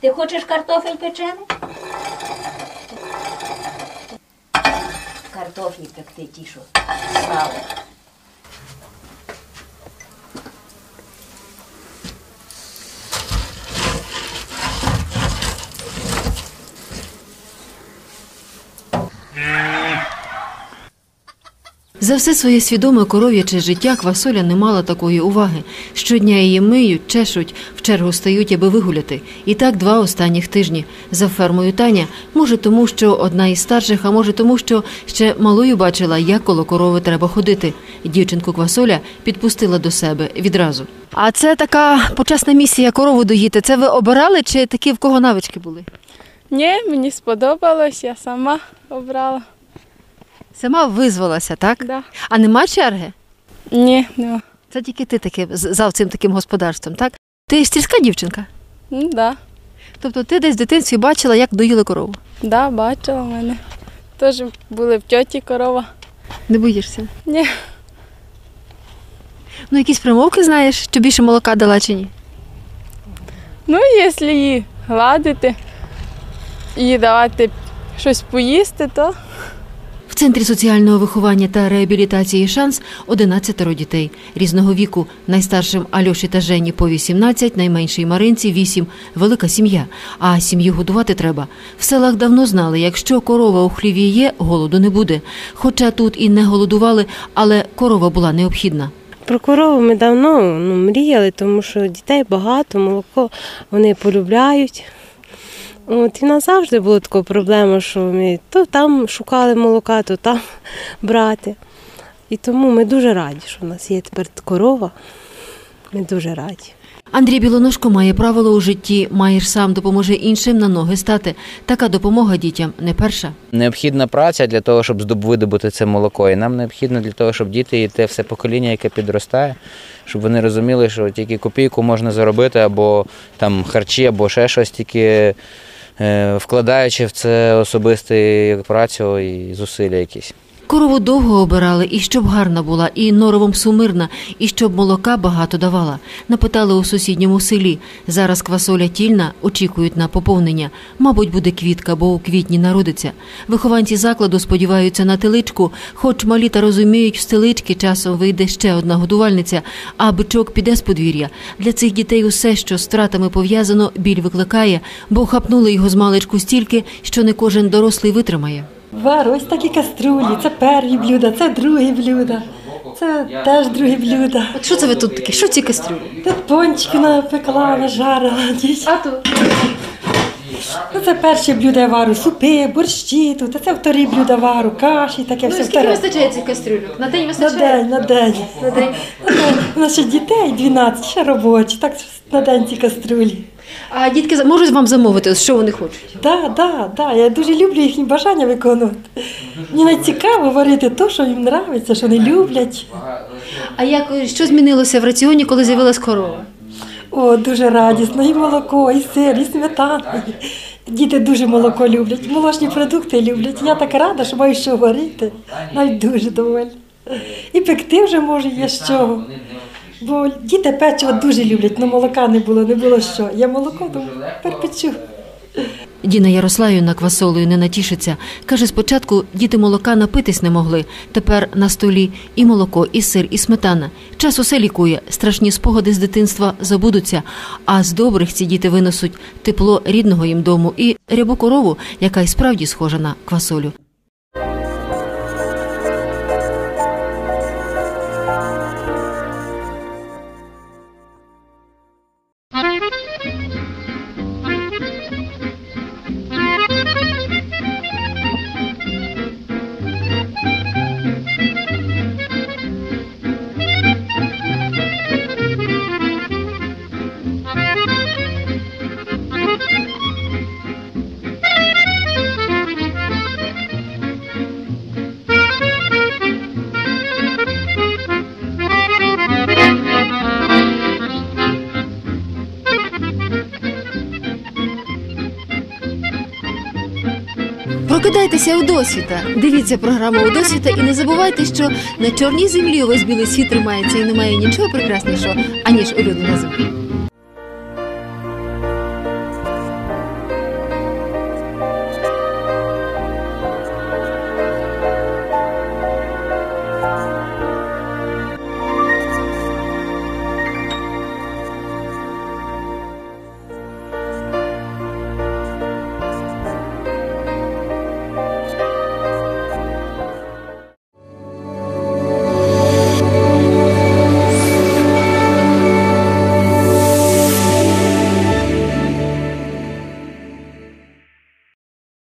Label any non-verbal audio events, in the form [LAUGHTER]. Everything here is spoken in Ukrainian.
Ти хочеш картофель печений? Картофель пекти ті, що сало. За все своє свідоме коров'яче життя квасоля не мала такої уваги. Щодня її миють, чешуть, в чергу стають, аби вигуляти. І так два останніх тижні. За фермою Таня, може тому, що одна із старших, а може тому, що ще малою бачила, як коло корови треба ходити. Дівчинку квасоля підпустила до себе відразу. А це така почесна місія корову доїти. Це ви обирали чи такі в кого навички були? Ні, мені сподобалось, я сама обрала. Сама визвалася, так? Да. А нема черги? Ні, нема. Це тільки ти таки за цим таким господарством, так? Ти сільська дівчинка. Ну, да. Тобто ти десь в дитинстві бачила, як доїли корову. Да, бачила в мене. Теж були в тьоті корова. Не боїшся? Ні. Ну, якісь примовки знаєш, що більше молока дала чи ні? Ну, якщо її гладити і давати щось поїсти, то центрі соціального виховання та реабілітації шанс 11 дітей різного віку. Найстаршим Альоші та Жені по 18, найменшій Маринці 8. Велика сім'я. А сім'ю годувати треба. В селах давно знали, якщо корова у хліві є, голоду не буде. Хоча тут і не голодували, але корова була необхідна. Про корову ми давно ну, мріяли, тому що дітей багато, молоко вони полюбляють. От, і нас завжди була така проблема, що ми то там шукали молока, то там [LAUGHS] брати. І тому ми дуже раді, що в нас є тепер корова. Ми дуже раді. Андрій Білоножко має правило у житті маєш сам допоможе іншим на ноги стати. Така допомога дітям не перша. Необхідна праця для того, щоб видобути це молоко. І нам необхідно для того, щоб діти і те все покоління, яке підростає, щоб вони розуміли, що тільки копійку можна заробити, або там харчі, або ще щось, тільки вкладаючи в це особисту працю і зусилля якісь. Корову довго обирали, і щоб гарна була, і норовом сумирна, і щоб молока багато давала. Напитали у сусідньому селі. Зараз квасоля тільна, очікують на поповнення. Мабуть, буде квітка, бо у квітні народиться. Вихованці закладу сподіваються на теличку, хоч малі та розуміють, в стелички часом вийде ще одна годувальниця, а бичок піде з подвір'я. Для цих дітей усе, що з втратами пов'язано, біль викликає, бо хапнули його з маличку стільки, що не кожен дорослий витримає. Вару, ось такі каструлі. Це перші блюда, це другі блюда. Це теж другі блюда. От що це ви тут такі? Що ці кастрюлі? Тут пончики напекла, нажарила. А тут? Ну, це перші блюда я вару, супи, борщі тут, а це вторі блюда вару, каші, таке все вторе. вистачає цих кастрюльок? На день На день, на день. На день. На день. У нас ще дітей 12, ще робочі, так на день ці каструлі. А дітки можуть вам замовити, що вони хочуть? Так, так, так. Я дуже люблю їхні бажання виконувати. Мені найцікаво варити те, що їм подобається, що вони люблять. А як що змінилося в раціоні, коли з'явилась корова? О, дуже радісно, і молоко, і сир, і сметана. Діти дуже молоко люблять, молочні продукти люблять. Я так рада, що маю що варити. Навіть дуже довольна. І пекти вже можу є з чого. Бо діти печиво дуже люблять, але молока не було, не було що. Я молоко то перепечу. Діна Ярославівна квасолою не натішиться. Каже, спочатку діти молока напитись не могли. Тепер на столі і молоко, і сир, і сметана. Час усе лікує. Страшні спогади з дитинства забудуться. А з добрих ці діти винесуть тепло рідного їм дому і рябу корову, яка й справді схожа на квасолю. Прокидайтеся у досвіта. Дивіться програму у досвіта і не забувайте, що на чорній землі увесь білий світ тримається і немає нічого прекраснішого, аніж у земля.